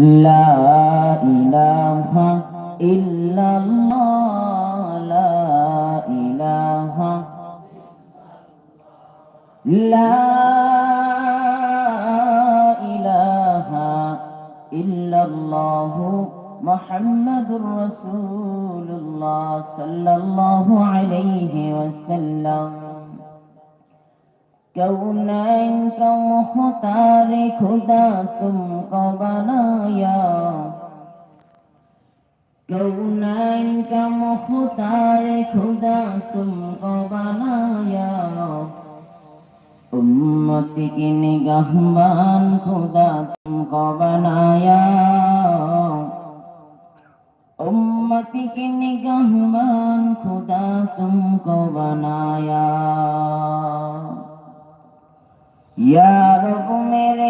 লা ইলাহা ইল্লাল্লাহ, লা ইলাহা লা ইলাহা ইল্লাল্লাহু মুহাম্মাদুর রাসূলুল্লাহ সাল্লাল্লাহু আলাইহি ওয়াসাল্লাম। কৌনাইন কা মুখতার, খুদা তুম قبنايا كونيك مختار خدا تم کو بنایا امت کی نگہبان خدا تم کو بنایا امت کی نگہبان خدا تم کو بنایا یا رب میرے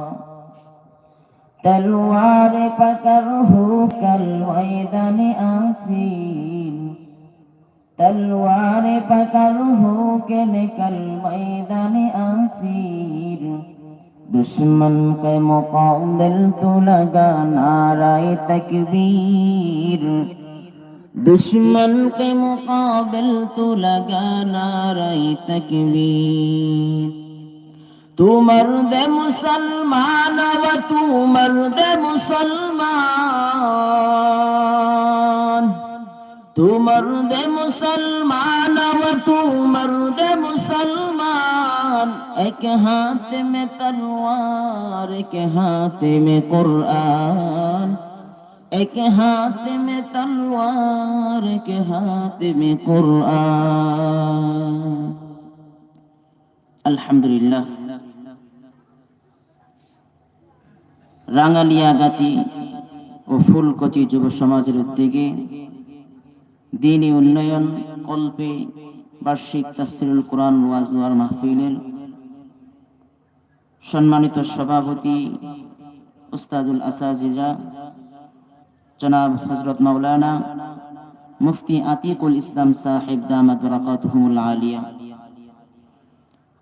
تلوار فتره كالويدن أسين تلوار فتره كالويدن أسين دشمن کے مقابل تو لگا نعرہ تکبیر دشمن کے مقابل تو لگا نعرہ تکبیر তু মর্দে মুসলমান তু মর্দে মুসলমান। তু মর্দে মুসলমান তু মর্দে মুসলমান। এক হাতে মে তলোয়ার, এক হাতে মে কোরআন। এক হাতে মে তলোয়ার, এক হাতে মে কোরআন। আলহামদুলিল্লাহ। রাঙ্গালিয়াগাতি ও ফুলকচি যুব সমাজের উদ্যোগে দিনী উন্নয়ন কল্পে বার্ষিক তাফসিরুল কোরআন ওয়াজওয়ার মাহফিলের সম্মানিত সভাপতি উস্তাদুল আসাজিজা, জনাব হজরত মাওলানা মুফতি আতিকুল ইসলাম সাহেব দামাদ বরাকাতুহুমুল আলিয়া।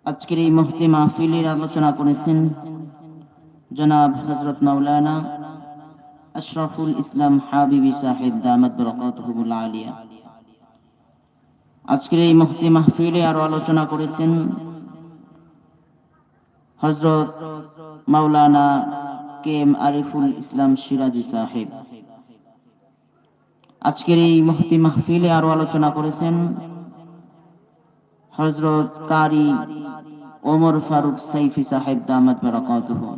আজকের এই মুফতি মাহফিলের আলোচনা করেছেন জনাব হজরত মাওলানা আশরাফুল ইসলাম হাবিবি সাহেব দামাত বরকাতুহুল আলিয়া আজকের এই মুহূর্তে মাহফিলে আরও আলোচনা করেছেন হজরত মাওলানা কে এম আরিফুল ইসলাম সিরাজি সাহেব। আজকের এই মুহূর্তে মাহফিলে আরও আলোচনা করেছেন হজরত কারি ওমর ফারুক সাইফি সাহেব, দামাত বারাকাতুহু।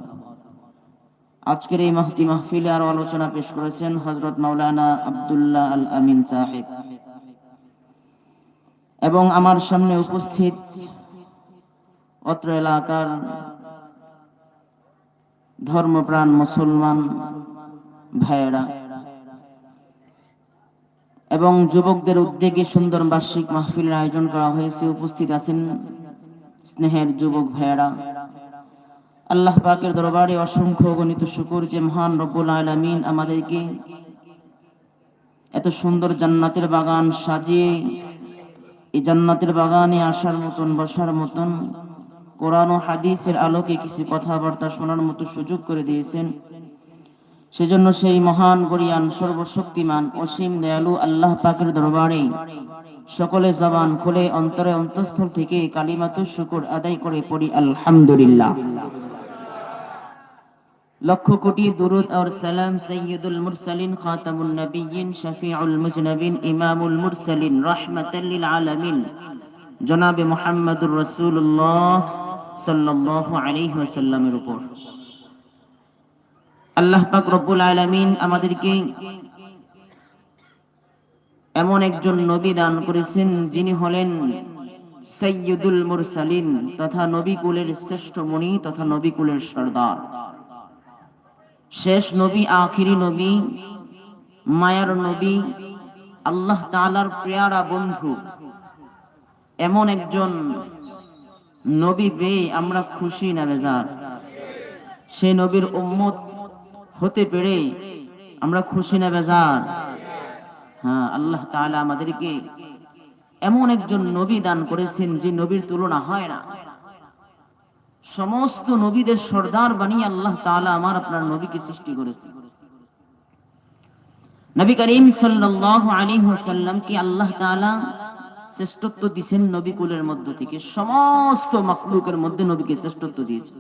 আজকের এই মাহতি মাহফিলে আরও আলোচনা পেশ করেছেন হজরত মাওলানা আব্দুল্লাহ আল আমিন সাহেব। এবং আমার সামনে উপস্থিত অত্র এলাকার ধর্মপ্রাণ মুসলমান ভাইয়েরা এবং যুবকদের উদ্যোগে সুন্দর বার্ষিক মাহফিলের আয়োজন করা হয়েছে। উপস্থিত আছেন স্নেহের যুবক ভাইয়েরা। আল্লাহ পাকের দরবারে অসংখ্য গণিত শুকুর যে মহান রব্বুল আলামিন আমাদেরকে এত সুন্দর জান্নাতের বাগান সাজিয়ে, এই জান্নাতের বাগানে আসার মতন, বসার মতন কোরআন ও হাদিসের আলোকে কিছু কথাবার্তা শোনার মতো সুযোগ করে দিয়েছেন। সেজন্য সেই মহান গরিয়ান সর্বশক্তিমান, অসীম দয়ালু আল্লাহ পাকের দরবারে সকলে জবান খুলে অন্তরে অন্তঃস্থল থেকে কালিমাতু শুকুর আদায় করে পড়ি, আলহামদুলিল্লাহ। লক্ষ কোটি দুরুদ আর সালাম সৈয়দুল মুরসালিন খাতামুন নবিয়িন শফিউল মুজনবিন ইমামুল মুরসালিন রাহমাতাল লিল আলামিন। জনাবে মুহাম্মদুর রাসূলুল্লাহ সাল্লাল্লাহু আলাইহি ওয়াসাল্লামের উপর। আল্লাহ পাক রব্বুল আলামিন আমাদেরকে এমন একজন নবী দান করেছেন যিনি হলেন সৈয়দুল মুরসালিন তথা নবী কুলের শ্রেষ্ঠ মণি তথা নবী কুলের সর্দার। শেষ নবী, আখিরি নবী, মায়ার নবী, আল্লাহ তালার প্রিয়ারা বন্ধু। এমন একজন নবী পেয়ে আমরা খুশি না বেজার। সেই নবীর উম্মত হতে পেরে আমরা খুশি না বেজার। হ্যাঁ আল্লাহ তাআলা আমাদেরকে এমন একজন নবী দান করেছেন যে নবীর তুলনা হয় না। সমস্ত নবীদের সর্দার বানিয়ে আল্লাহ তাআলা আমার আপনার নবীকে সৃষ্টি করেছেন নবী করিম সাল্লাল্লাহু আলাইহি ওয়াসাল্লামকে আল্লাহ তাআলা শ্রেষ্ঠত্ব দিয়েছেন নবী কুলের মধ্য থেকে। সমস্ত মাখলুকের মধ্যে নবীকে শ্রেষ্ঠত্ব দিয়েছেন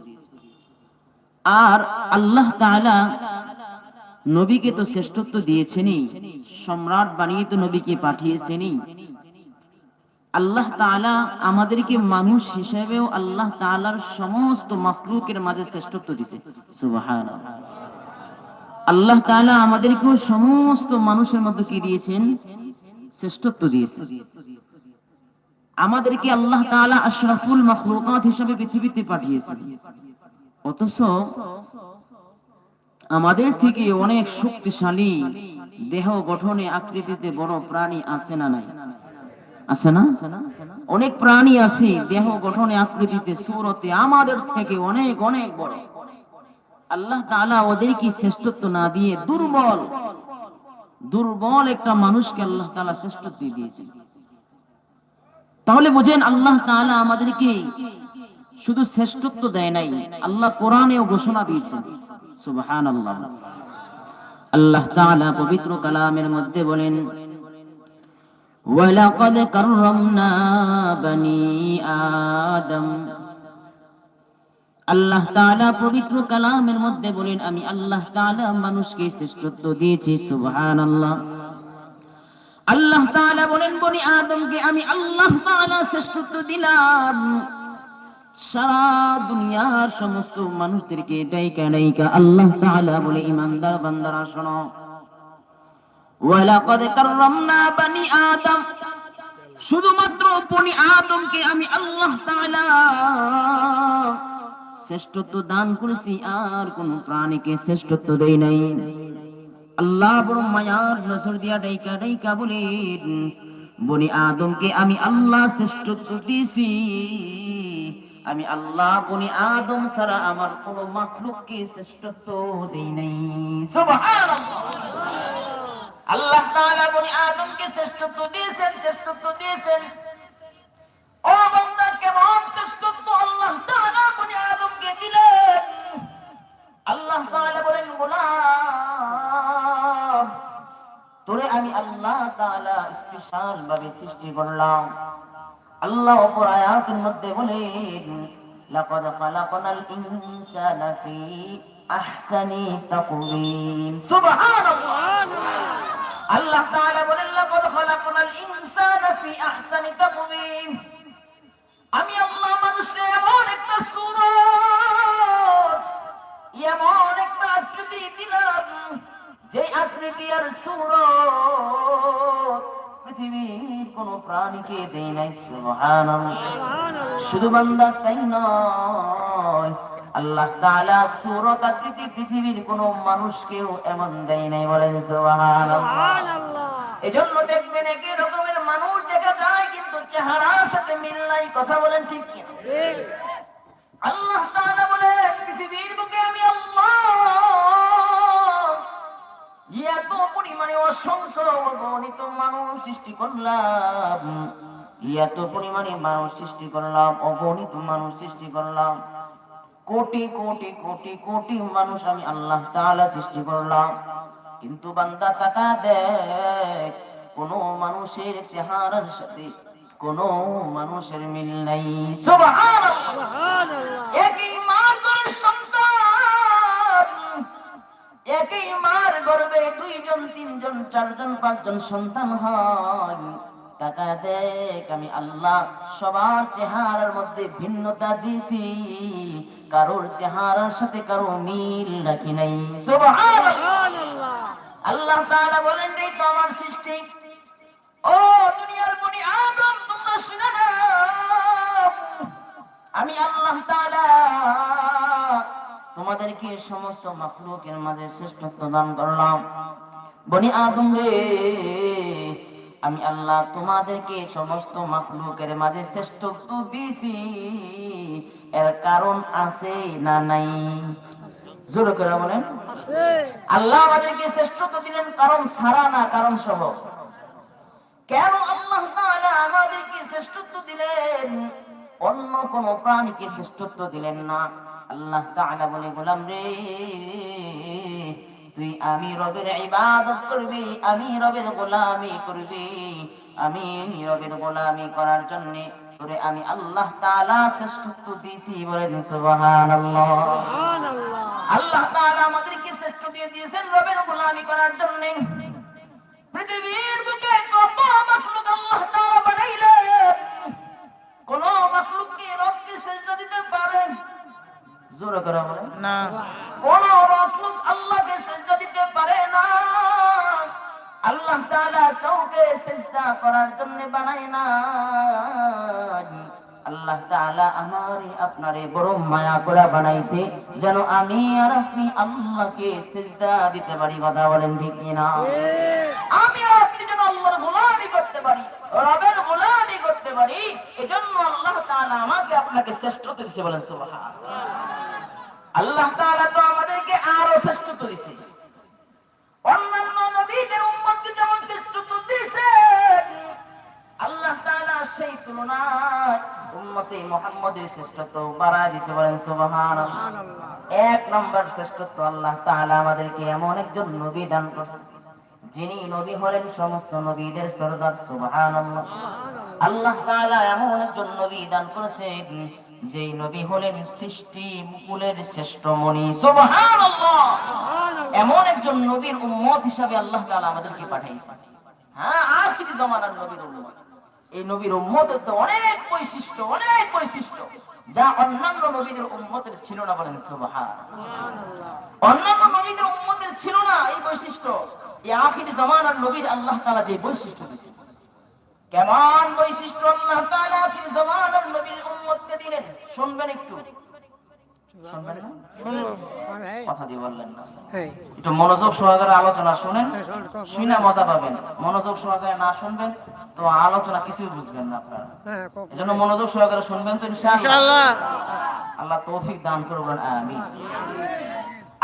আর আল্লাহ তাআলা নবীকে তো শ্রেষ্ঠত্ব দিয়েছেনই, সম্রাট বানিয়ে তো নবীকে পাঠিয়েছেনই। আল্লাহ তাআলা আমাদেরকে মানুষ হিসেবেও আল্লাহ তাআলার সমস্ত মাখলুকের মাঝে শ্রেষ্ঠত্ব দিয়েছে। সুবহানাল্লাহ। আল্লাহ তাআলা আমাদেরকেও সমস্ত মানুষের মধ্যে কি দিয়েছেন? শ্রেষ্ঠত্ব দিয়েছেন আমাদেরকে আল্লাহ তাআলা আশরাফুল মাখলুকাত হিসেবে পৃথিবীতে পাঠিয়েছেন। অথচ আমাদের থেকে অনেক শক্তিশালী দেহ গঠনে আকৃতিতে বড় প্রাণী আছে না নাই? আছে না? অনেক প্রাণী আছে, দেহ গঠনে আকৃতিতে, সুরতে, আমাদের থেকে অনেক অনেক বড়। আল্লাহ তাআলা ওদেরকে শ্রেষ্ঠত্ব না দিয়ে দুর্বল দুর্বল একটা মানুষকে আল্লাহ তাআলা শ্রেষ্ঠত্ব দিয়েছে তাহলে বুঝেন, আল্লাহ তাআলা আমাদেরকে শুধু শ্রেষ্ঠত্ব দেয় নাই, আল্লাহ কোরআনেও ঘোষণা দিয়েছেন। সুবহানাল্লাহ। আল্লাহ তাআলা পবিত্র কালামের মধ্যে বলেন ওয়ালাকাদ কাররামনা বনি আদম। আল্লাহ তাআলা পবিত্র কালামের মধ্যে বলেন, আমি আল্লাহ তাআলা মানুষকে শ্রেষ্ঠত্ব দিয়েছি, সুবহানাল্লাহ। আল্লাহ তাআলা বলেন, বনি আদমকে আমি আল্লাহ তাআলা শ্রেষ্ঠত্ব দিলাম। সারা দুনিয়ার সমস্ত মানুষদেরকে ডাইকা ডাইকা আল্লাহ তাআলা বলে, ইমানদার বান্দারা, শোনো। আদম। শুধুমাত্র বনি আদমকে আমি আল্লাহ শ্রেষ্ঠত্ব দান করেছি, আর কোন প্রাণীকে শ্রেষ্ঠত্ব দেই নাই। আল্লাহ বড় মায়ার নজর দিয়া ডাইকা ডাইকা বলেন, বনি আদমকে আমি আল্লাহ শ্রেষ্ঠত্ব দিয়েছি। আমি আল্লাহ বনি আদম ছাড়া আমার কোন মাখলুককে শ্রেষ্ঠত্ব দেই নাই। সুবহানাল্লাহ। আল্লাহ বনি আদমকে শ্রেষ্ঠত্ব দিয়েছেন শ্রেষ্ঠত্ব দিয়েছেন। ও বান্দা, কেমন শ্রেষ্ঠত্ব আল্লাহ বনি আদমকে দিলেন? আল্লাহ বলেন, গোলাম, তোরে আমি আল্লাহ স্পেশাল ভাবে সৃষ্টি করলাম। আল্লাহ অপর আয়াতের মধ্যে বলেন, লাকাদ খালাকনাল ইনসানা ফি আহসানি তাকওয়িম। সুবহানাল্লাহ! আল্লাহ তাআলা বলেন লাকাদ খালাকনাল ইনসানা ফি আহসানি তাকওয়িম। আমি আল্লাহ মানুষের এমন একটা সুরত এমন একটা আকৃতি দিলাম যে আকৃতি আর সুরত পৃথিবীর কোন প্রাণীকে দেই নাই সুবহানাল্লাহ। শুধু বান্দা তাই নয় আল্লাহ তাআলা সুরত আকৃতি পৃথিবীর কোন মানুষকেও এমন দেয় নাই বলেন সুবহানাল্লাহ। এজন্য দেখবেন একই রকমের মানুষ দেখা যায় কিন্তু চেহারার সাথে মিল নাই কথা বলেন ঠিক কি আল্লাহ তাআলা বলেন পৃথিবীর বুকে আমি আল্লাহ। এত পরিমাণে অসংখ্য অগণিত মানুষ সৃষ্টি করলাম এত পরিমাণে মানুষ সৃষ্টি করলাম অগণিত মানুষ সৃষ্টি করলাম। কোটি কোটি কোটি কোটি মানুষ আমি আল্লাহ তাআলা সৃষ্টি করলাম। কিন্তু বান্দা তাকা দেখ কোন মানুষের চেহারার সাথে কোন মানুষের মিল নাই। একই মার গর্ভের সন্তান একই মার গর্ভে দুইজন তিনজন চারজন পাঁচজন সন্তান হয়। টাকা দেখ, আমি আল্লাহ সবার চেহারার মধ্যে ভিন্নতা দিছি কারোর চেহারার সাথে কারও মিল রাখি নাই। আল্লাহ বলেন, এই তো আমার সৃষ্টি। ও দুনিয়ার বনি আদম, তোমরা শুনে আমি আল্লাহ তোমাদেরকে সমস্ত মাখলুকের মাঝে শ্রেষ্ঠত্ব দান করলাম। বনি আদম রে আমি আল্লাহ তোমাদেরকে সমস্ত মাখলুকের মাঝে শ্রেষ্ঠত্ব দিয়েছি। এর কারণ আছে না নাই? জোরে করে বলেন। আল্লাহ আমাদেরকে শ্রেষ্ঠত্ব দিলেন কারণ ছাড়া না কারণ সহ। কেন আল্লাহ আমাদেরকে শ্রেষ্ঠত্ব দিলেন? অন্য কোন প্রাণীকে শ্রেষ্ঠত্ব দিলেন না। আল্লাহ তাআলা বলে, গোলাম রে তুই আমি রবের ইবাদত করবি আমি রবের গোলামি করবি। আমি রবের গোলামি করার জন্য তোরে আমি আল্লাহ তাআলা শ্রেষ্ঠত্ব দিয়েছি বলেন সুবহানাল্লাহ। আল্লাহ তাআলা আমাদেরকে শ্রেষ্ঠ দিয়ে দিয়েছেন রবের গোলামি করার জন্য। পৃথিবীর বুকে কত মাখলুক আল্লাহ তাআলা বানাইলেন কোন মাখলুককে রবকে সেজদা দিতে পারেন। জোরে করে বলেন। না। কোন মাখলুক আল্লাহকে সেজদা দিতে পারে না। আল্লাহ তাআলা কাউকে সেজদা করার জন্য বানায় না। আল্লাহ তাআলা আমারে আপনারে বড় মায়া করে বানাইছে যেন আমি আর আপনি আল্লাহকে সেজদা দিতে পারি কথা বলেন ঠিক কিনা? আমি আর আপনি যেন আল্লাহর গোলামি করতে পারি রবের গোলামি করতে পারি এজন্য আল্লাহ তাআলা আমাকে আপনাকে শ্রেষ্ঠ দিয়েছে বলেন সুবহান আল্লাহ তাআলা তো আমাদেরকে আরও শ্রেষ্ঠত্ব দিয়েছে অন্যান্য নবীদের উম্মতকে যেমন শ্রেষ্ঠত্ব দিয়েছেন আল্লাহ তাআলা সেই তুলনায় উম্মতে মুহাম্মদের শ্রেষ্ঠত্ব বাড়ায় দিয়েছে বলেন সুবহানাল্লাহ। এক নম্বর শ্রেষ্ঠত্ব আল্লাহ তাআলা আমাদেরকে এমন একজন নবী দান করছে যিনি নবী হলেন সমস্ত নবীদের সরদার সুবহানাল্লাহ। আল্লাহ তাআলা এমন একজন নবী দান করেছেন যেই নবী হলেন সৃষ্টি মুকুলের শ্রেষ্ঠ মণি। এমন একজন নবীর উম্মত হিসাবে আল্লাহ আমাদেরকে পাঠাইছেন। হ্যাঁ আখিরি জামানার নবীর উম্মত। এই নবীর উম্মতের তো অনেক বৈশিষ্ট্য অনেক বৈশিষ্ট্য। যা অন্যান্য নবীদের উম্মতের ছিল না বলেন সুবহান অন্যান্য নবীদের উম্মতের ছিল না এই বৈশিষ্ট্য। এই আখিরি জামানার নবীর আল্লাহ তাআলা যে বৈশিষ্ট্য দিয়েছেন। কেমন বৈশিষ্ট্য আল্লাহ তাআলা জামানার নবীর উম্মতকে দিলেন? শুনবেন একটু। কথা দিয়ে বললেন না। একটু মনোযোগ সহকারে আলোচনা শুনেন। শুনে মজা পাবেন। মনোযোগ সহকারে না শুনবেন তো আলোচনা কিছুই বুঝবেন না আপনারা। এজন্য মনোযোগ সহকারে শুনবেন তো ইনশাআল্লাহ। ইনশাআল্লাহ। আল্লাহ তৌফিক দান করবেন আমিন।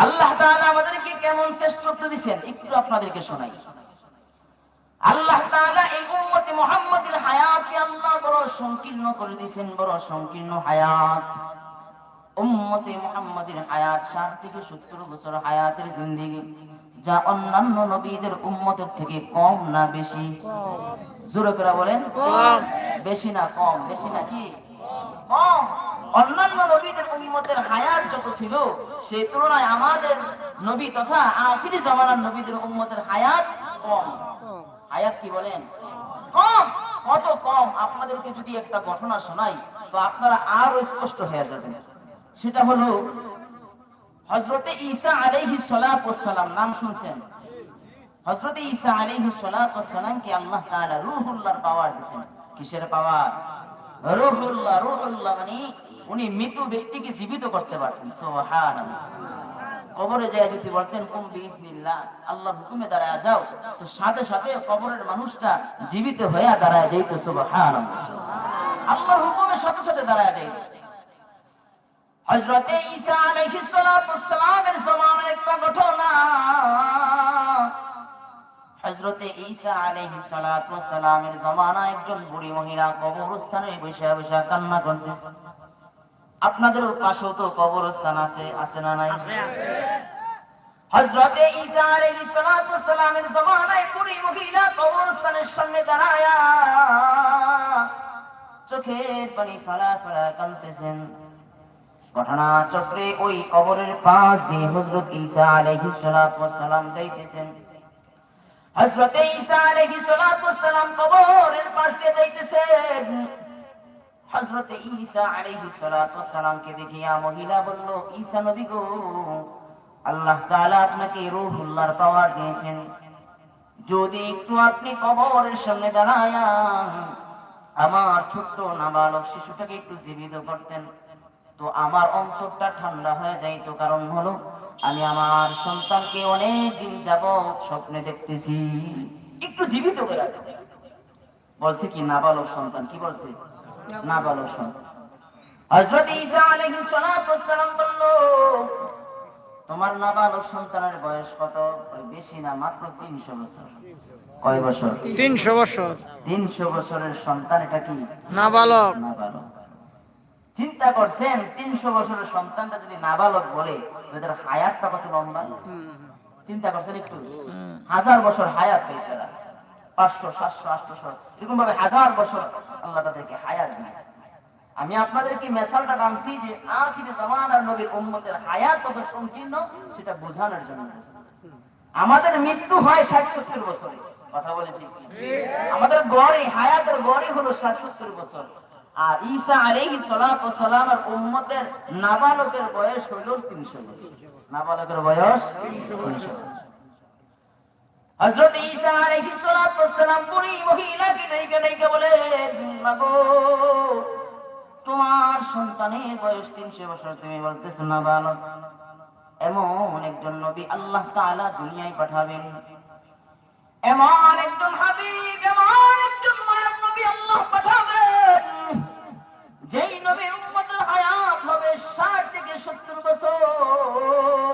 আল্লাহ তাআলা আমাদেরকে কেমন শ্রেষ্ঠত্ব দিবেন একটু আপনাদেরকে শোনাই। আল্লাহ তাআলা এই উম্মতে মুহাম্মাদের হায়াতকে আল্লাহ বড় সংকীর্ণ করে দিয়েছেন বড় সংকীর্ণ হায়াত। উম্মতে মুহাম্মাদের হায়াত 60 থেকে 70 বছর হায়াতের জিন্দেগি যা অন্যান্য নবীদের উম্মতের থেকে কম না বেশি? জোরে করে বলেন। বেশি না কম? বেশি না কি? কম। অন্যান্য নবীদের উম্মতের হায়াত যত ছিল সেই তুলনায় আমাদের নবী তথা আখিরি জামানার নবীদের উম্মতের হায়াত কম। হায়াত কি বলেন? কম। কত কম আপনাদেরকে যদি একটা ঘটনা শোনাই, তো আপনারা আরও স্পষ্ট হয়ে যাবেন। সেটা হলো হজরতে ঈসা আলাইহিস সালাতু সালাম নাম শুনছেন? হজরতে ঈসা ওয়াস সালামকে আল্লাহ তাআলা পাওয়ার দিয়েছেন কিসের পাওয়ার? রূহুল্লাহ রূহুল্লাহ মানে উনি মৃত ব্যক্তিকে জীবিত করতে পারতেন। সুবহানাল্লাহ। কবরে যায় যদি বলতেন কুম বিইজনিল্লাহ আল্লাহর হুকুমে দাঁড়ায় যাও। তো সাথে সাথে কবরের মানুষটা জীবিত হয়ে দাঁড়ায় যাইতো, সুবহানাল্লাহ। আল্লাহর হুকুমের সাথে সাথে দাঁড়ায় যাইতো। হযরতে ঈসা আলাইহিস সালাতু সালামের জমানার একটা ঘটনা। হযরতে ঈসা আলাইহিস সালাতু ওয়াস সালামের জমানায় একজন বুড়ি মহিলা কবরস্থানে বসে বসে কান্না করতেছে। আপনাদেরও পাশেও তো কবরস্থান আছে আছে না নাই? হযরতে ঈসা আলাইহিস সালাতু সালামের জমানায় বুড়ি মহিলা কবরস্থানের সামনে দাঁড়ায়া চোখের পানি ফেলা ফেলা কাঁদতেছেন। ঘটনা চক্রে ওই কবরের পাশ দিয়ে হযরত ঈসা আলাইহিস সালাতু সালাম যাইতেছেন। হযরত ঈসা আলাইহিস সালাতু সালাম কবরের পাশ দিয়ে যাইতেছেন। হযরত ঈসা ওয়াস সালামকে দেখিয়া মহিলা বলল, ঈসা নবী গো, আল্লাহ তাআলা আপনাকে রূহুল্লাহর পাওয়ার দিয়েছেন। যদি একটু আপনি কবরের সামনে দাঁড়ায়া আমার ছোট্ট নাবালক শিশুটাকে একটু জীবিত করতেন। তো আমার অন্তরটা ঠান্ডা হয়ে যাইতো। কারণ হলো, আমি আমার সন্তানকে অনেক দিন যাব স্বপ্নে দেখতেছি। একটু জীবিত করে। বলছে কি, নাবালক সন্তান? কি বলছে? নাবালক সন্তান হযরত ঈসা আলাইহিস সালাতু ওয়াসসালাম বলল তোমার নাবালক সন্তানের বয়স কত? বেশি না মাত্র 300 বছর। কয় বছর? তিনশো বছর। 300 বছরের সন্তান এটা কি? নাবালক। নাবালক। চিন্তা করছেন 300 বছরের সন্তানটা যদি নাবালক বলে তাদের হায়াতটা কত লম্বা? চিন্তা করছেন একটু? হাজার বছর হায়াত পেয়ে তারা পাঁচশো, সাতশো, আটশো এরকম ভাবে হাজার বছর আল্লাহ তাদেরকে হায়াত দিয়েছে। আমি আপনাদেরকে মেসালটা টানছি যে আখিরে জামান আর নবীর উম্মতের হায়াত কত সংকীর্ণ, সেটা বোঝানোর জন্য। আমাদের মৃত্যু হয় ষাট সত্তর বছরে। কথা বলে ঠিক আমাদের গড়ে, হায়াতের গড়ে হলো ষাট সত্তর বছর। আর ঈসা আলাইহিস সালাতু ওয়াস সালাম আর উম্মতের নাবালকের বয়স হলো 300 বছর। নাবালকের বয়স 300 বছর। হযরত ঈসা আলাইহিস সালাতু ওয়াস সালাম বুড়ি মহিলাকে ডেকে ডেকে বলে, মাগো, তোমার সন্তানের বয়স 300 বছর। তুমি বলতেছো, নাবালক, এমন একজন নবী আল্লাহ তাআলা দুনিয়ায় পাঠাবেন। এমন একজন হাবিব, এমন একজন মায়ার নবী আল্লাহ পাঠাবেন, যেই নবীর উম্মতের হায়াত হবে 60 থেকে 70 বছর।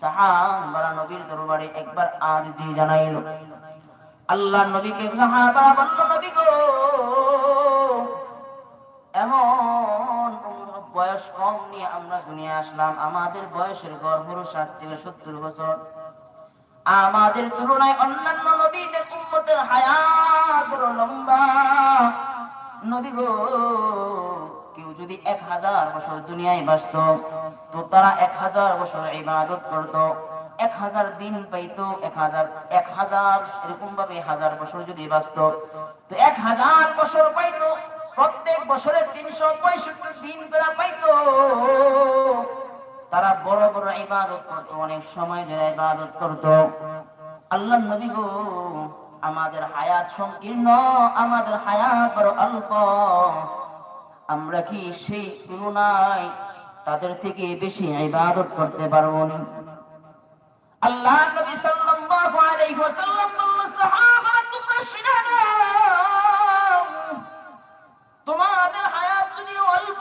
সাহাবারা নবীর দরবারে একবার আরজি জানাইল। আল্লাহ নবীকে সাহাবা বলল, নবী গো, এমন বয়স কম নিয়ে আমরা দুনিয়া আসলাম, আমাদের বয়সের হলো ষাট থেকে সত্তর বছর। আমাদের তুলনায় অন্যান্য নবীদের উম্মতের হায়াত লম্বা। নবী গো যদি এক হাজার বছর দুনিয়ায় বাঁচত, তো তারা এক হাজার বছর ইবাদত করত। এক হাজার দিন পাইতো, এক হাজার এক হাজার এরকম ভাবে হাজার বছর যদি বাঁচত। তো এক হাজার বছর পাইতো, প্রত্যেক বছরে তিনশো পঁয়ষট্টি দিন করে পাইতো। তারা বড় বড় ইবাদত করত, অনেক সময় ধরে ইবাদত করত। আল্লাহ নবী গো, আমাদের হায়াত সংকীর্ণ, আমাদের হায়াত বড় অল্প। আমরা কি সেই তুলনায় তাদের থেকে বেশি ইবাদত করতে পারব না? আল্লাহ নবী সাল্লাল্লাহু আলাইহি ওয়াসাল্লাম বললেন, সাহাবারা, তোমরা শুনে তোমাদের হায়াত যদি অল্প,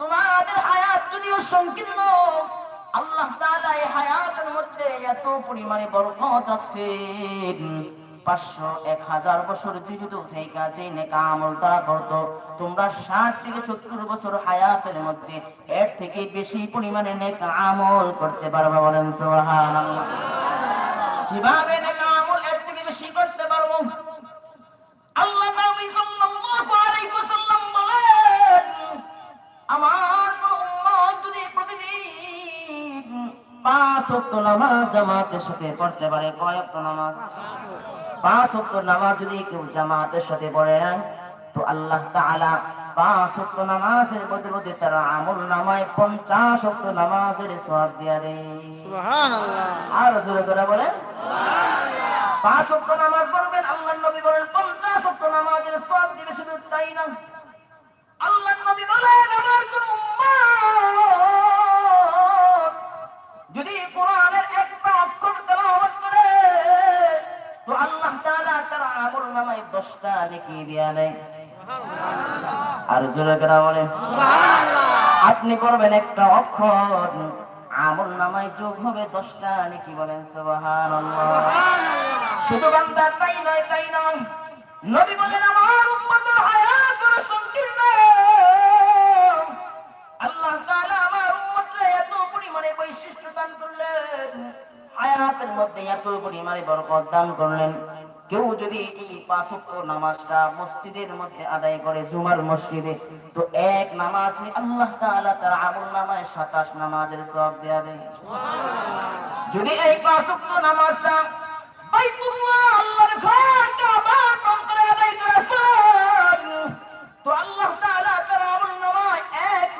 তোমাদের হায়াত যদিও সংকীর্ণ, আল্লাহ তাআলা এই হায়াতের মধ্যে এত পরিমাণে বরকত রাখছেন। পাঁচশো এক হাজার বছর জীবিত থেকে যে নেকা আমল তারা করতো। তোমরা ষাট থেকে সত্তর বছর হায়াতের মধ্যে এর থেকে বেশি পরিমাণে নেকা আমল করতে পারবা বলেন কীভাবে নেকা আমল এর থেকে বেশি করতে পারব? আল্লাহ নবী সাল্লাল্লাহু আলাইহি ওয়াসাল্লাম বলেন, আমার উম্মত যদি প্রতিদিন পাঁচ ওয়াক্ত নামাজ জামাতের সাথে পড়তে পারে, কয় ওয়াক্ত নামাজ? পাঁচ ওয়াক্ত নামাজ যদি কেউ জামাতের সাথে পড়ে না তো আল্লাহ তাআলা পাঁচ নামাজের বদলে তার আমল নামায় পঞ্চাশ নামাজের সওয়াব দিয়া সুবহানাল্লাহ। আর রাসূল করে বলেন পাঁচ নামাজ পড়বেন আল্লাহর নবী বলেন পঞ্চাশ ওয়াক্ত নামাজের সওয়াব দিবে শুধু তাই না। আল্লাহর নবী বলেন আমার কোন উম্মত যদি কোরআনের নেকি দিয়া দেয় আর জোরে করে বলে, আপনি পড়বেন একটা অক্ষর, আমল নামায় যোগ হবে দশটা, নাকি বলেন শুধু বান্দা তাই নয় তাই নয়। নবী বলেন, আমার উম্মতের সংকীর্ণ। আল্লাহ তাআলা আমার এত পরিমাণে বৈশিষ্ট্য দান করলেন, হায়াতের মধ্যে এত পরিমাণে বরকত দান করলেন। কেউ যদি এই পাঁচ নামাজটা মসজিদের মধ্যে আদায় করে জুমার মসজিদে, তো এক নামাজ আল্লাহ তার আমল নামায় 27 নামাজের সব দেয়া দেয়। যদি এই পাঁচ নামাজটা তো আল্লাহ তার এক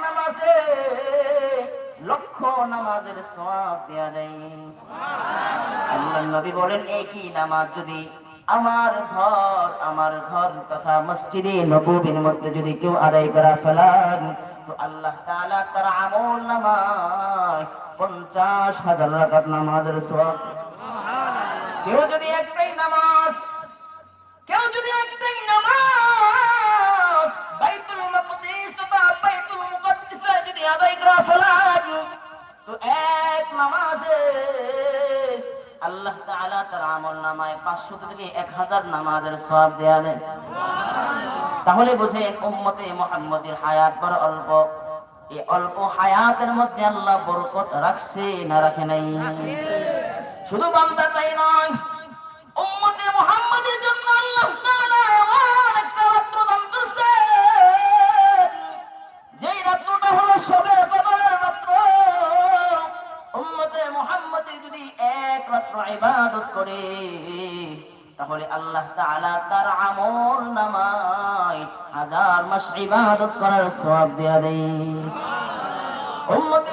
নামাজের সওয়াব দেয়া দেয়। নবী বলেন, একই নামাজ যদি আমার ঘর আমার ঘর তথা মসজিদে নবীর মধ্যে যদি কেউ আদায় করা ফেলান, তো আল্লাহ তাআলা তার আমল নামায় পঞ্চাশ হাজার রাকাত নামাজের সওয়াব। কেউ যদি একটাই নামাজ, কেউ যদি একটাই নামাজ, বাইতুল মুকদ্দিস তথা বাইতুল মুকদ্দিসে যদি আদায় করা ফেলান, তো এক নামাজে আল্লাহ তাআলা তার আমল নামায় 500 থেকে 1000 নামাজের সওয়াব দেয়া দেন তাহলে বুঝেন উম্মতে মুহাম্মদের হায়াত বড় অল্প। এই অল্প হায়াতের মধ্যে আল্লাহ বরকত রাখছে না রাখে নাই? শুধু বান্দা তাই নয় উম্মতে মাস ইবাদত করার দেয় উম্মতে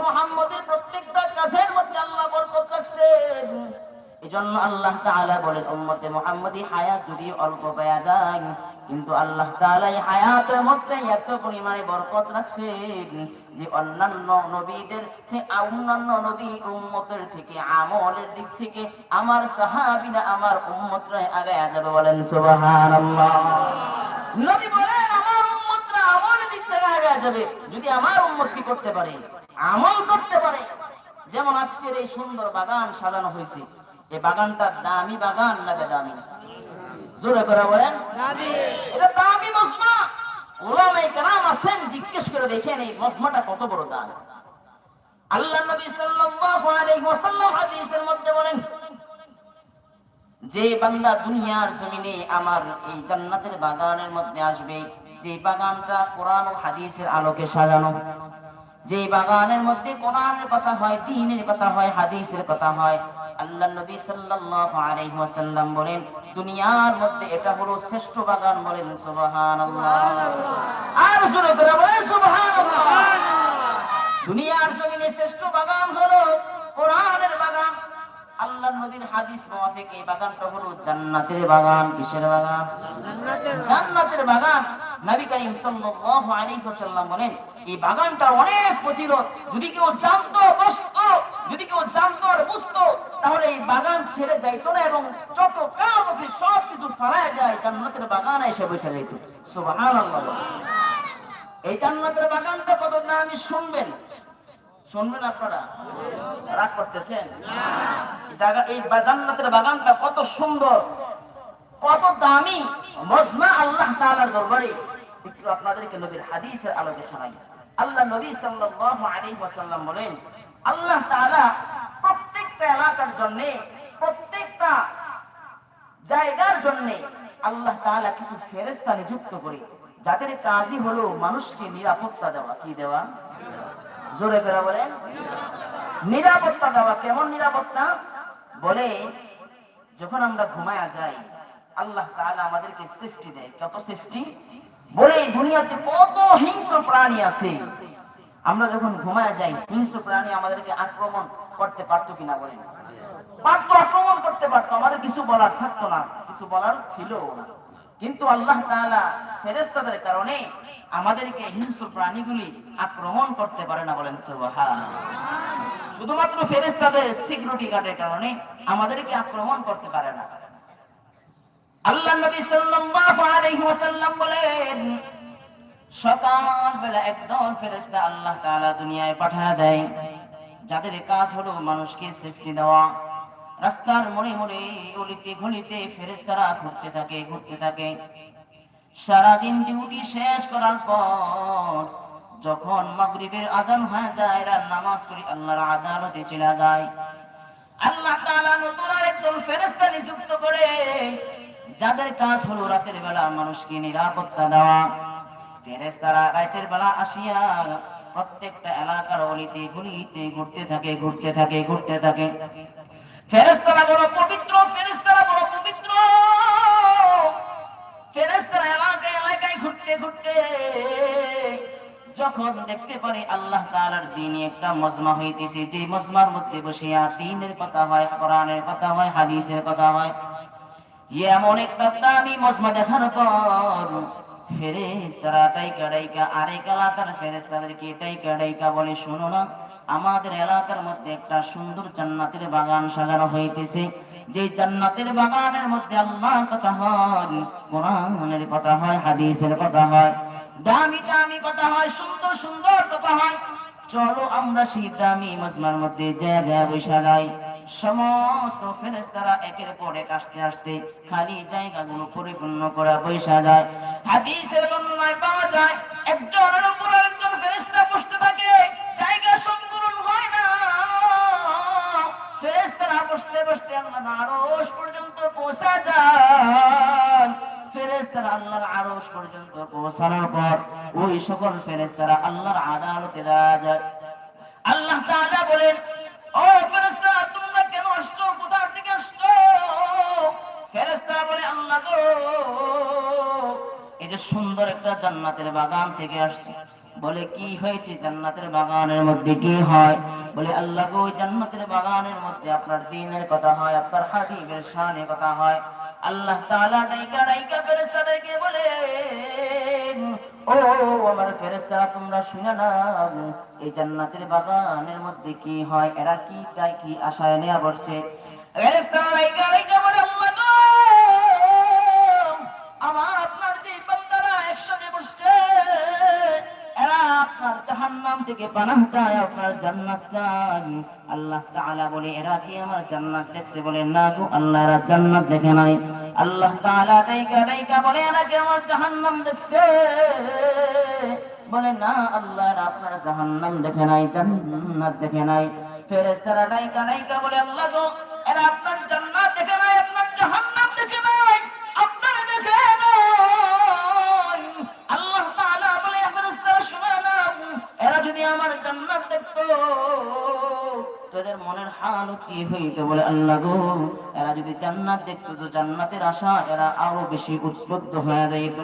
প্রত্যেকটা মধ্যে আল্লাহ বরকত আল্লাহ তাআলা বলেন, উম্মতে হায়াত যদি অল্প পাওয়া যায়, কিন্তু আল্লাহ তাআলা এই হায়াতের মধ্যে এত পরিমাণে বরকত রাখছেন যে অন্যান্য নবীদের অন্যান্য নবী উম্মতের থেকে, আমলের দিক থেকে আমার সাহাবীরা, আমার উম্মতরা আগে যাবে বলেন, সুবহানাল্লাহ। নবী বলেন, আমার আগে যাবে যদি আমার কি করতে পারে আমল করতে পারে। যেমন আজকের এই সুন্দর বাগান সাজানো হয়েছে। এই বাগানটা দামি বাগান না বেদামি? জোরে করে বলেন। এটা দামি মজমা। ওলামাই কেরাম আছেন জিজ্ঞেস করে দেখেন এই মজমাটা কত বড় দাম। আল্লাহ নবী সাল্লাল্লাহু আলাইহি ওয়াসাল্লাম হাদিসের মধ্যে বলেন যে বান্দা দুনিয়ার জমিনে আমার এই জান্নাতের বাগানের মধ্যে আসবে যে বাগানটা কোরআন ও হাদিসের আলোকে সাজানো যে বাগানের মধ্যে কোরআনের কথা হয় দ্বীনের কথা হয় হাদিসের কথা হয় আল্লাহ নবী সাল্লাল্লাহু আলাইহি ওয়াসাল্লাম বলেন দুনিয়ার মধ্যে এটা হলো শ্রেষ্ঠ বাগান বলেন সুবহানাল্লাহ। আর করে বলেন সুবহানাল্লাহ। দুনিয়ার জমিনে শ্রেষ্ঠ বাগান হলো কোরআনের বাগান। আল্লাহ নবীর হাদিস মোয়াফিক এই বাগানটা হলো জান্নাতের বাগান কিসের বাগান। জান্নাতের বাগান। নবী করিম সাল্লাল্লাহু আলাইহি ওয়াসাল্লাম বলেন, এই বাগানটা অনেক ফজিলত যদি কেউ জানতো বসতো যদি কেউ জানতো আর বুঝতো, তাহলে এই বাগান ছেড়ে যাইতো না এবং যত কাজ আছে সব কিছু যায় জান্নাতের বাগানে এসে বসে সুবহানাল্লাহ এই জান্নাতের বাগানটা কত দামি শুনবেন? শুনবেন আপনারা? রাগ করতেছেন? জায়গা এই জান্নাতের বাগানটা কত সুন্দর, কত দামি। মজমা আল্লাহ তাআলার দরবারে। একটু আপনাদেরকে নবীর হাদিসের আলোকে শোনাই। আল্লাহ নবী সাল্লাল্লাহু আলাইহি ওয়াসাল্লাম বলেন, আল্লাহ তাআলা প্রত্যেকটা এলাকার জন্য, প্রত্যেকটা জায়গার জন্য আল্লাহ তাআলা কিছু ফেরেশতা নিযুক্ত করে। যাদের কাজই হলো মানুষকে নিরাপত্তা দেওয়া। কি দেওয়া? জোরে করে বলেন। নিরাপত্তা দেওয়া, কেমন নিরাপত্তা? বলে, যখন আমরা ঘুমায়া যাই, আল্লাহ তাআলা আমাদেরকে সেফটি দেয়। কত সেফটি বলে এই দুনিয়াতে কত হিংস্র প্রাণী আছে। আমরা যখন ঘুমায়া যাই, হিংস্র প্রাণী আমাদেরকে আক্রমণ করতে পারতো কিনা বলেন? পারতো, আক্রমণ করতে পারতো। আমাদের কিছু বলার থাকতো না, কিছু বলার ছিল কিন্তু আল্লাহ কারণে আমাদেরকে হিংস্র প্রাণীগুলি আক্রমণ করতে পারে না বলেন শুধুমাত্র ফেরেশতাদের সিকিউরিটি গার্ডের কারণে আমাদেরকে আক্রমণ করতে পারে না। আল্লাহ নবী সাল্লাল্লাহু আলাইহি ওয়াসাল্লাম বলেন সকাল বেলা একদল ফেরেশতা আল্লাহ তাআলা দুনিয়ায় পাঠায় দেয়। যাদের কাজ হলো মানুষকে সেফটি দেওয়া। রাস্তার মোড়ে মোড়ে, অলিতে গলিতে ফেরেশতারা ঘুরতে থাকে ঘুরতে থাকে। সারাদিন ডিউটি শেষ করার পর যখন মাগরিবের আজান হয়ে যায়, এরা নামাজ পড়ি আল্লাহর আদালতে চলে যায়। আল্লাহ তাআলা নতুন আরেকদল ফেরেশতা নিযুক্ত করে যাদের কাজ হলো রাতের বেলা মানুষকে নিরাপত্তা দেওয়া, ফেরেশতারা রাতের বেলা আসিয়া প্রত্যেকটা এলাকার অলিতে, গলিতে ঘুরতে থাকে ঘুরতে থাকে ঘুরতে থাকে। ফেরেশতারা বড় পবিত্র, ফেরেশতারা বড় পবিত্র। ফেরেশতারা এলাকায় এলাকায় ঘুরতে ঘুরতে যখন দেখতে পারে আল্লাহ তাআলার দিনে একটা মজমা হইতেছে, যে মজমার মধ্যে বসিয়া দিনের কথা হয়, কোরআনের কথা হয়, হাদিসের কথা হয় এমন একটা দামি মজমা দেখার পর ফেরেস্তারা টাইকা টাইকা আরেক এলাকার ফেরেস্তাদেরকে টাইকা টাইকা বলে, শোনো না, আমাদের এলাকার মধ্যে একটা সুন্দর জান্নাতের বাগান সাজানো হইতেছে। যে জান্নাতের বাগানের মধ্যে আল্লাহর কথা হয়, কোরআনের কথা হয়, হাদিসের কথা হয়, দামি দামি কথা হয়, সুন্দর সুন্দর কথা হয়। চলো আমরা সেই দামি মজমার মধ্যে যা যা বৈশা যাই সমস্ত ফেরেস্তারা একের পর এক আসতে আসতে খালি জায়গাগুলো পরিপূর্ণ করা বৈশা যায়। হাদিসের বর্ণনায় পাওয়া যায়, একজনের উপর একজন ফেরেস্তা বসতে থাকে, জায়গা সম্পূর্ণ হয় না। ফেরেস্তারা বসতে বসতে আল্লাহ আরশ পর্যন্ত পৌঁছা যায়। আল্লাহ বলেন, ও ফেরেশতারা তোমরা কেন আসছো কোথা থেকে আসছো ফেরেশতারা বলে, আল্লাহ গো, এই যে সুন্দর একটা জান্নাতের বাগান থেকে আসছে। বলে, কি হয়েছে? জান্নাতের বাগানের মধ্যে কি হয়? বলে, আল্লাহ গো জান্নাতের বাগানের মধ্যে আপনার দিনের কথা হয়, আপনার হাবিবের শানের কথা হয়। আল্লাহ তাআলা ডাইকা ডাইকা ফেরেশতাদেরকে বলে, ও আমার ফেরেশতারা, তোমরা শুনে নাও, এই জান্নাতের বাগানের মধ্যে কি হয়? এরা কি চায়, কি আশায় নিয়ে বসছে? ফেরেশতারা ডাইকা ডাইকা বলে, আল্লাহ জাহান্নাম থেকে পানাহ চায়, আপনার জান্নাত চায় আল্লাহ তাআলা বলে, এরা কি আমার জান্নাত দেখছে? বলে, না গো, আল্লাহ এরা জান্নাত দেখে নাই। আল্লাহ তাআলা ডাইকা ডাইকা বলে, এরা কি আমার জাহান্নাম দেখছে? বলে, না, আল্লাহ আপনার জাহান্নাম দেখে নাই, জান্নাত দেখে নাই। ফেরেশতারা ডাইকা ডাইকা বলে, আল্লাহ গো, এরা আপনার জান্নাত দেখে নাই আপনার আমার জান্নাত দেখতো। তোদের মনের হালত কি হইতো বলে আল্লাহ গো? এরা যদি জান্নাত দেখতো তো জান্নাতের আশা এরা আরও বেশি উদ্বুদ্ধ হয়ে যাইত।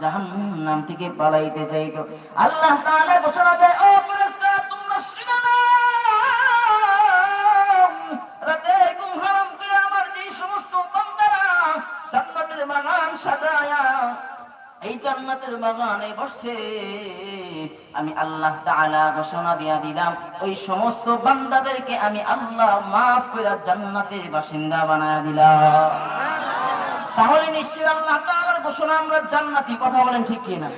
জাহান্নাম থেকে পালাইতে চাইতো। আল্লাহ ঘোষণা দেয়, ও এই জান্নাতের বাগানে বসে আমি আল্লাহ তাআলা ঘোষণা দিয়া দিলাম, ওই সমস্ত বান্দাদেরকে আমি আল্লাহ মাফ করে জান্নাতের বাসিন্দা বানায়া দিলাম। তাহলে নিশ্চয় আল্লাহ তাআলার ঘোষণা আমরা জান্নাতি, কথা বলেন ঠিক কি না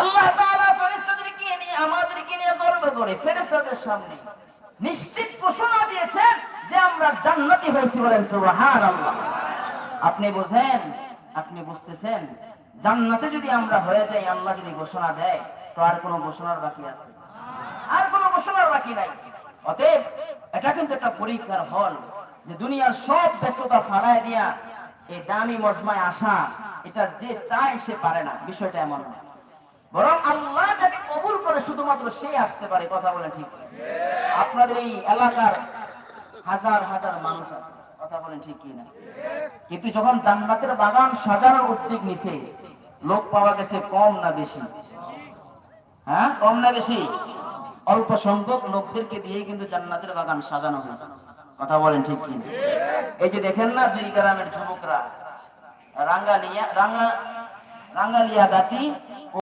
আল্লাহ তাআলা ফেরেশতাদেরকে নিয়ে আমাদেরকে নিয়ে গর্ব করে ফেরেশতাদের সামনে নিশ্চিত ঘোষণা দিয়েছেন যে আমরা জান্নাতি হয়েছি বলেন সুবহানাল্লাহ। আপনি বোঝেন? আপনি বুঝতেছেন? জান্নাতে যদি আমরা হয়ে যাই, আল্লাহ যদি ঘোষণা দেয়, তো আর কোনো ঘোষণার বাকি আছে? আর কোনো ঘোষণার বাকি নাই। অতএব, এটা কিন্তু একটা পরীক্ষার হল যে দুনিয়ার সব ব্যস্ততা ফালায় দিয়া এই দামি মজমায় আসা, এটা যে চায় সে পারে না। বিষয়টা এমন না। বরং আল্লাহ যাকে কবুল করে শুধুমাত্র সেই আসতে পারে, কথা বলে ঠিক আপনাদের এই এলাকার হাজার হাজার মানুষ আছে, কথা বলেন ঠিক কি না কিন্তু যখন জান্নাতের বাগান সাজানোর উদ্যোগ নিছে লোক পাওয়া গেছে কম না বেশি? হ্যাঁ কম না বেশি? অল্প সংখ্যক লোকদেরকে দিয়ে কিন্তু জান্নাতের বাগান সাজানো হয়েছে। কথা বলেন ঠিক কি? এই যে দেখেন না দুই গ্রামের যুবকরা রাঙ্গালিয়া রাঙ্গা রাঙ্গালিয়া গাতি